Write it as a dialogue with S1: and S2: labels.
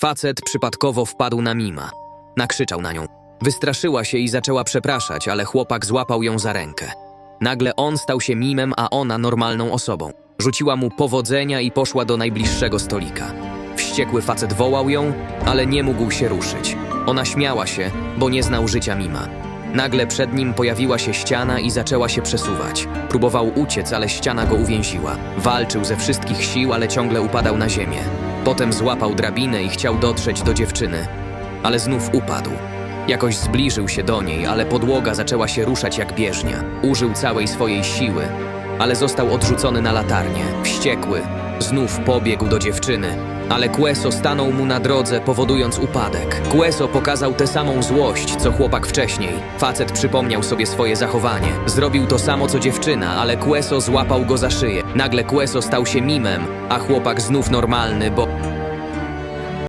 S1: Facet przypadkowo wpadł na Mima. Nakrzyczał na nią. Wystraszyła się i zaczęła przepraszać, ale chłopak złapał ją za rękę. Nagle on stał się mimem, a ona normalną osobą. Rzuciła mu powodzenia i poszła do najbliższego stolika. Wściekły facet wołał ją, ale nie mógł się ruszyć. Ona śmiała się, bo nie znał życia mima. Nagle przed nim pojawiła się ściana i zaczęła się przesuwać. Próbował uciec, ale ściana go uwięziła. Walczył ze wszystkich sił, ale ciągle upadał na ziemię. Potem złapał drabinę i chciał dotrzeć do dziewczyny, ale znów upadł. Jakoś zbliżył się do niej, ale podłoga zaczęła się ruszać jak bieżnia. Użył całej swojej siły, ale został odrzucony na latarnię. Wściekły, znów pobiegł do dziewczyny, ale Queso stanął mu na drodze, powodując upadek. Queso pokazał tę samą złość, co chłopak wcześniej. Facet przypomniał sobie swoje zachowanie. Zrobił to samo, co dziewczyna, ale Queso złapał go za szyję. Nagle Queso stał się mimem, a chłopak znów normalny, bo